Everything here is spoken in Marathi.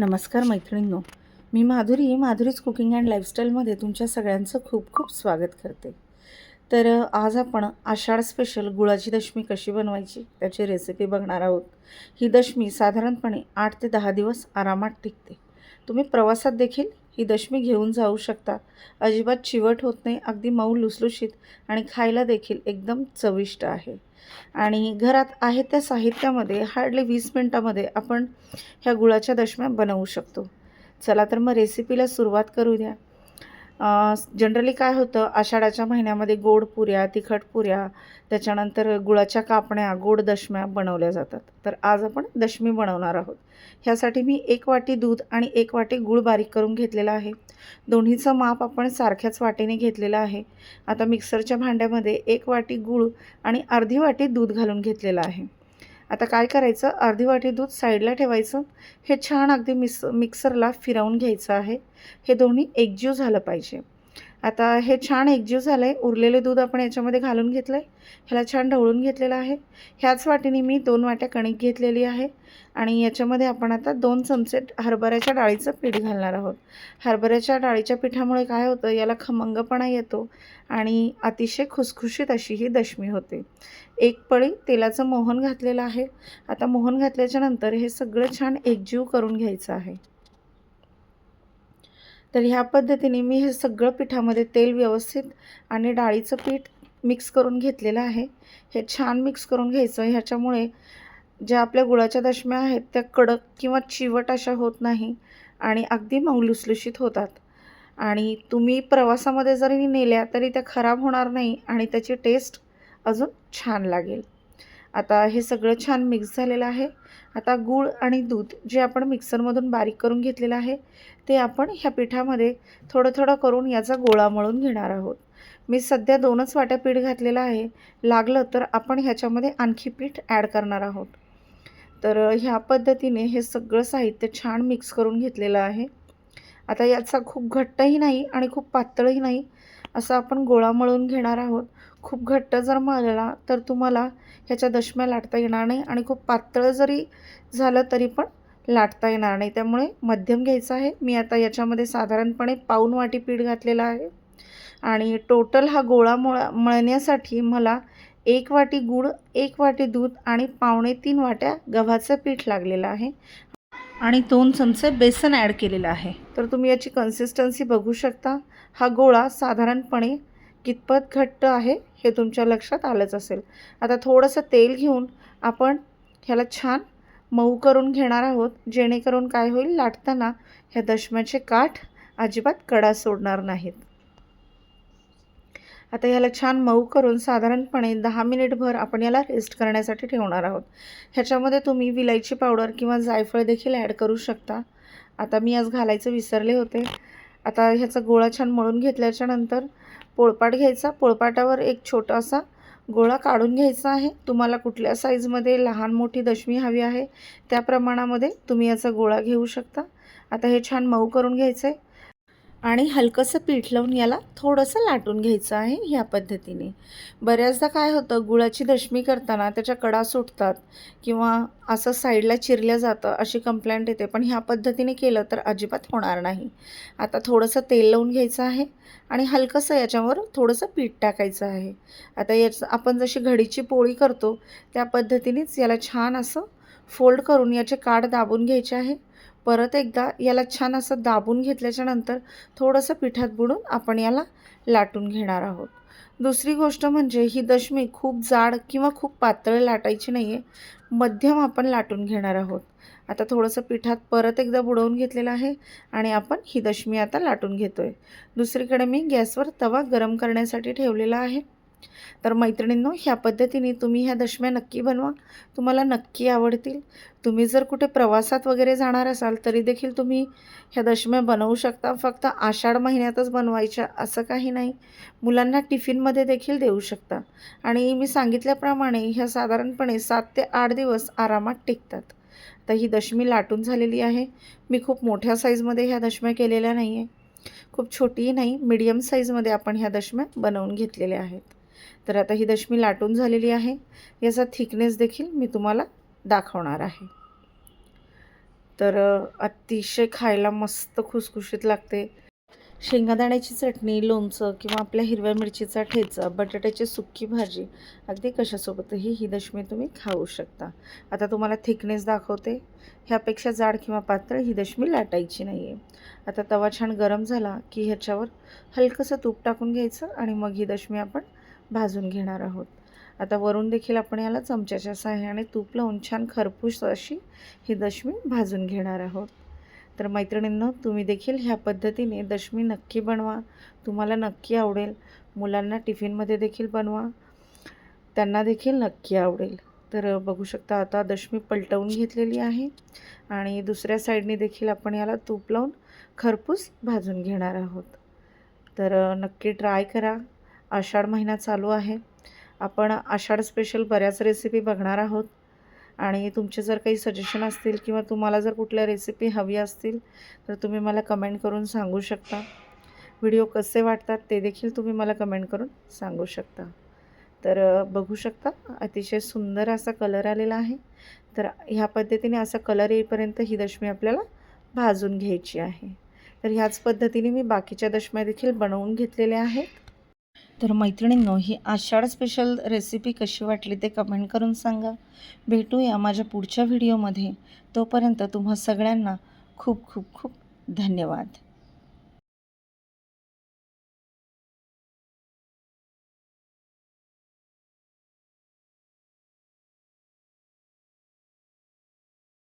नमस्कार मैत्रिणींनो. मी माधुरी माधुरीज कुकिंग अँड लाईफस्टाईलमध्ये तुमच्या सगळ्यांचं खूप खूप स्वागत करते. तर आज आपण आषाढ स्पेशल गुळाची दशमी कशी बनवायची त्याची रेसिपी बघणार आहोत. ही दशमी साधारणपणे आठ ते दहा दिवस आरामात टिकते. तुम्ही प्रवासात देखील ही दशमी घेऊन जाऊ शकता. अजिबात चिवट होत नाही अगदी मऊ लुसलुशीत आणि खायला देखील एकदम चविष्ट आहे. आणि घरात आहे त्या साहित्यामध्ये हार्डली वीस मिनटामध्ये आपण ह्या गुळाच्या दशम्या बनवू शकतो. चला तर मग रेसिपीला सुरुवात करू द्या जनरली काय होतं आषाढाच्या महिन्यामध्ये गोड पुऱ्या तिखट पुऱ्या त्याच्यानंतर गुळाच्या कापण्या गोड दशम्या बनवल्या जातात. तर आज आपण दशमी बनवणार आहोत. ह्यासाठी मी एक वाटी दूध आणि एक वाटी गूळ बारीक करून घेतलेला आहे. दोन्हीचं माप आपण सारख्याच वाटीने घेतलेलं आहे. आता मिक्सरच्या भांड्यामध्ये एक वाटी गूळ आणि अर्धी वाटी दूध घालून घेतलेलं आहे. आता काय करायचं? अर्धी वाटी दूध साईडला ठेवायचं. हे छान अगदी मिस मिक्सरला फिरवून घ्यायचं आहे. हे दोन्ही एकजीव झालं पाहिजे. आता हे छान एकजीव झालं आहे उरलेले दूध आपण याच्यामध्ये घालून घेतलं आहे ह्याला छान ढवळून घेतलेलं आहे. ह्याच वाटीने मी दोन वाट्या कणिक घेतलेली आहे. आणि याच्यामध्ये आपण आता दोन चमचे हरभऱ्याच्या डाळीचं पीठ घालणार आहोत. हरभऱ्याच्या डाळीच्या पिठामुळे काय होतं याला खमंगपणा येतो आणि अतिशय खुसखुशीत अशी ही दशमी होते. एक पळी तेलाचं मोहन घातलेलं आहे. आता मोहन घातल्याच्या नंतर हे सगळं छान एकजीव करून घ्यायचं आहे. तर ह्या पद्धतीने मी हे सगळं पिठामध्ये तेल व्यवस्थित आणि डाळीचं पीठ मिक्स करून घेतलेलं आहे. हे छान मिक्स करून घ्यायचं. ह्याच्यामुळे ज्या आपल्या गुळाच्या दशम्या आहेत त्या कडक किंवा चिवट अशा होत नाही आणि अगदी मऊलुसलुशीत होतात. आणि तुम्ही प्रवासामध्ये जरी नेल्या तरी त्या खराब होणार नाही आणि त्याची टेस्ट अजून छान लागेल. आता हे सगळं छान मिक्स झालेलं आहे. आता गूळ आणि दूध जे आपण मिक्सरमधून बारीक करून घेतलेलं आहे ते आपण ह्या पिठामध्ये थोडं थोडं करून याचा गोळा मळून घेणार आहोत. मी सध्या दोनच वाट्या पीठ घातलेलं आहे लागलं तर आपण ह्याच्यामध्ये आणखी पीठ ॲड करणार आहोत. तर ह्या पद्धतीने हे सगळं साहित्य छान मिक्स करून घेतलेलं आहे. आता याचा खूप घट्टही नाही आणि खूप पातळही नाही असं आपण गोळा मळून घेणार आहोत. खूप घट्ट जर मळला तर तुम्हाला ह्याच्या दशम्या लाटता येणार नाही आणि खूप पातळ जरी झालं तरी पण लाटता येणार नाही. त्यामुळे मध्यम घ्यायचं आहे. मी आता याच्यामध्ये साधारणपणे पाऊन वाटी पीठ घातलेलं आहे. आणि टोटल हा गोळा मळ मळण्यासाठी मला एक वाटी गूळ एक वाटी दूध आणि पावणे तीन वाट्या गव्हाचं पीठ लागलेलं आहे. आणि दोन चमचे बेसन ॲड केलेलं आहे. तर तुम्ही याची कन्सिस्टन्सी बघू शकता. हा गोळा साधारणपणे कितपत घट्ट आहे हे तुमच्या लक्षात आलंच असेल. आता थोडंसं तेल घेऊन आपण ह्याला छान मऊ करून घेणार आहोत. जेणेकरून काय होईल लाटताना ह्या दशम्याचे काठ अजिबात कडा सोडणार नाहीत. आता ह्याला छान मऊ करून साधारणपणे दहा मिनिटभर आपण याला रेस्ट करण्यासाठी ठेवणार आहोत. ह्याच्यामध्ये तुम्ही विलायची पावडर किंवा जायफळ देखील ॲड करू शकता. आता मी आज घालायचं विसरले होते. आता ह्याचा गोळा छान मळून घेतल्याच्यानंतर पोळपाट घ्यायचा. पोळपाटावर एक छोटासा गोळा काढून घ्यायचा आहे. तुम्हाला कुठल्या साईजमध्ये लहान मोठी दशमी हवी आहे त्या प्रमाणामध्ये तुम्ही याचा गोळा घेऊ शकता. आता हे छान मऊ करून घ्यायचं आहे आणि हलकंसं पीठ लावून याला थोडंसं लाटून घ्यायचं आहे ह्या पद्धतीने. बऱ्याचदा काय होतं गुळाची दशमी करताना त्याच्या कडा सुटतात किंवा असं साईडला चिरल्या जातं अशी कंप्लेंट येते पण ह्या पद्धतीने केलं तर अजिबात होणार नाही. आता थोडंसं तेल लावून घ्यायचं आहे आणि हलकंसं याच्यावर थोडंसं पीठ टाकायचं आहे. आता याचं आपण जशी घडीची पोळी करतो त्या पद्धतीनेच याला छान असं फोल्ड करून याचे काड दाबून घ्यायचे आहे. परत एकदा याला छान असं दाबून घेतल्याच्या नंतर थोडंसं पिठात बुडून आपण याला लाटून घेणार आहोत. दुसरी गोष्ट म्हणजे ही दशमी खूप जाड किंवा खूप पातळ लाटायची नाही आहे मध्यम आपण लाटून घेणार आहोत. आता थोडंसं पिठात परत एकदा बुडवून घेतलेलं आहे आणि आपण ही दशमी आता लाटून घेतो आहे दुसरीकडे मी गॅसवर तवा गरम करण्यासाठी ठेवलेला आहे. तर मैत्रिणींनो ह्या पद्धतीने तुम्ही ह्या दशम्या नक्की बनवा. तुम्हाला नक्की आवडतील. तुम्ही जर कुठे प्रवासात वगैरे जाणार असाल तरी देखील तुम्ही ह्या दशम्या बनवू शकता. फक्त आषाढ महिन्यातच बनवायच्या असं काही नाही. मुलांना टिफिनमध्ये देखील देऊ शकता. आणि मी सांगितल्याप्रमाणे ह्या साधारणपणे सात ते आठ दिवस आरामात टिकतात. तर ही दशमी लाटून झालेली आहे. मी खूप मोठ्या साईजमध्ये ह्या दशम्या केलेल्या नाही आहे खूप छोटीही नाही मीडियम साईजमध्ये आपण ह्या दशम्या बनवून घेतलेल्या आहेत. तर आता ही दशमी लाटून झालेली आहे. याचा थिकनेस देखील मी तुम्हाला दाखवणार आहे. तर अतिशय खायला मस्त खुसखुशीत लागते. शेंगादाण्याची चटणी लोणचं किंवा आपल्या हिरव्या मिरचीचा ठेचा बटाट्याची सुक्की भाजी अगदी कशासोबतही ही दशमी तुम्ही खाऊ शकता. आता तुम्हाला थिकनेस दाखवते. ह्यापेक्षा जाड किंवा पातळ ही दशमी लाटायची नाही आहे आता तवा छान गरम झाला की ह्याच्यावर हलकंसं तूप टाकून घ्यायचं आणि मग ही दशमी आपण भाजून घेणार आहोत. आता वरून देखील आपण याला चमच्याच्या सहाय्याने तूप लावून छान खरपूस अशी ही दशमी भाजून घेणार आहोत. तर मैत्रिणींनो तुम्ही देखील ह्या पद्धतीने दशमी नक्की बनवा. तुम्हाला नक्की आवडेल. मुलांना टिफिनमध्ये देखील बनवा. त्यांना देखील नक्की आवडेल. तर बघू शकता आता दशमी पलटवून घेतलेली आहे आणि दुसऱ्या साईडने देखील आपण याला तूप लावून खरपूस भाजून घेणार आहोत. तर नक्की ट्राय करा. आषाढ महिना चालू आहे. आपण आषाढ स्पेशल बऱ्याच रेसिपी बघणार आहोत. आणि तुमचे जर काही सजेशन असतील किंवा तुम्हाला जर कुठल्या रेसिपी हवी असतील तर तुम्ही मला कमेंट करून सांगू शकता. व्हिडिओ कसे वाटतात ते देखील तुम्ही मला कमेंट करून सांगू शकता. तर बघू शकता अतिशय सुंदर असा कलर आलेला आहे. तर ह्या पद्धतीने असा कलर येईपर्यंत ही दशमी आपल्याला भाजून घ्यायची आहे. तर ह्याच पद्धतीने मी बाकीच्या दशम्या देखील बनवून घेतलेल्या आहेत. तर मैत्रिणींनो ही आषाढ स्पेशल रेसिपी कशी वाटली ते कमेंट करून सांगा. भेटूया माझ्या पुढच्या व्हिडिओमध्ये तोपर्यंत तुम्हा सगळ्यांना खूप खूप खूप धन्यवाद.